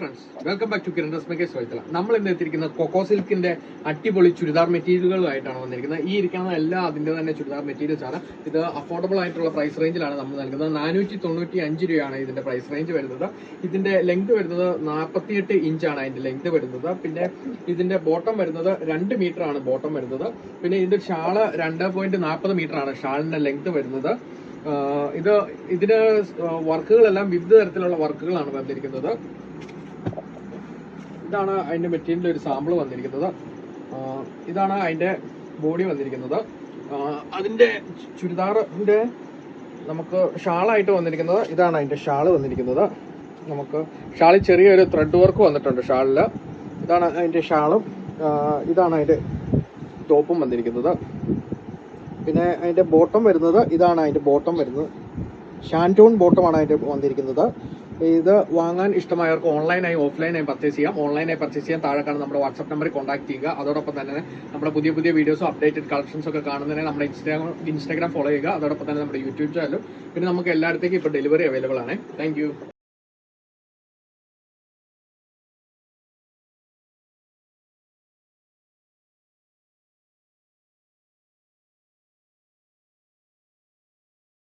Friends welcome back to Kiran റസ്മക്കെ സ്വയത്തല നമ്മൾ ഇന്ന് എത്തിയിരിക്കുന്നത് കൊക്കോ സിൽക്കിന്റെ അടിപൊളി ചുരിദാർ മെറ്റീരിയലുകളായിട്ടാണ് വന്നിരിക്കുന്നത്. ഈ ഇരിക്കുന്ന എല്ലാ അതിന്റെ തന്നെ ചുരിദാർ മെറ്റീരിയൽസ് ആണ്. ഇത് അഫോർഡബിൾ ആയിട്ടുള്ള പ്രൈസ് റേഞ്ചിലാണ് നമ്മൾ നൽകുന്നത്. നാനൂറ്റി തൊണ്ണൂറ്റി അഞ്ച് രൂപയാണ് ഇതിന്റെ പ്രൈസ് റേഞ്ച് വരുന്നത്. ഇതിന്റെ ലെങ്ത് വരുന്നത് നാൽപ്പത്തിയെട്ട് ഇഞ്ചാണ് അതിന്റെ ലെങ്ത് വരുന്നത്. പിന്നെ ഇതിന്റെ ബോട്ടം വരുന്നത് രണ്ട് മീറ്റർ ആണ് ബോട്ടം വരുന്നത്. പിന്നെ ഇതിന്റെ ഷാൾ രണ്ട് പോയിന്റ് നാൽപ്പത് മീറ്റർ ആണ് ഷാളിന്റെ ലെങ്ത് വരുന്നത്. ഇത് ഇതിന് വർക്കുകളെല്ലാം വിവിധ തരത്തിലുള്ള വർക്കുകളാണ് വന്നിരിക്കുന്നത്. ഇതാണ് അതിന്റെ മെറ്റീരിയൽ ഒരു സാമ്പിൾ വന്നിരിക്കുന്നത്. ഇതാണ് അതിന്റെ ബോഡി വന്നിരിക്കുന്നത്. അതിന്റെ അതിന്റെ ചുരിദാറിന്റെ നമുക്ക് ഷാളായിട്ട് വന്നിരിക്കുന്നത്. ഇതാണ് അതിന്റെ ഷാൾ വന്നിരിക്കുന്നത്. നമുക്ക് ഷാളിൽ ചെറിയൊരു ത്രെഡ് വർക്ക് വന്നിട്ടുണ്ട് ഷാളിൽ ഇതാണ് അതിന്റെ ഷാളും ഇതാണ് അതിന്റെ ടോപ്പും വന്നിരിക്കുന്നത്. പിന്നെ അതിന്റെ ബോട്ടം വരുന്നത് ഇതാണ് അതിന്റെ ബോട്ടം വരുന്നത്. ഷാന്റൂൺ ബോട്ടമാണ് അതിന്റെ വന്നിരിക്കുന്നത്. ഇത് വാങ്ങാൻ ഇഷ്ടമായവർക്ക് ഓൺലൈനായി ഓഫ്ലൈനായി പർച്ചേസ് ചെയ്യാം. ഓൺലൈനായി പർച്ചേസ് ചെയ്യാൻ താഴെ കാണുന്ന നമ്മുടെ വാട്സ്ആപ്പ് നമ്പറിൽ കോൺടാക്ട് ചെയ്യുക. അതോടൊപ്പം തന്നെ നമ്മുടെ പുതിയ പുതിയ വീഡിയോസും അപ്ഡേറ്റഡ് കളക്ഷൻസ് ഒക്കെ കാണുന്നതിന് നമ്മുടെ ഇൻസ്റ്റാഗ്രാം ഇൻസ്റ്റാഗ്രാം ഫോളോ ചെയ്യുക. അതോടൊപ്പം തന്നെ നമ്മുടെ യൂട്യൂബ് ചാനലും പിന്നെ നമുക്ക് എല്ലായിടത്തേക്കും ഇപ്പോൾ ഡെലിവറി അവൈലബിൾ ആണ്. താങ്ക്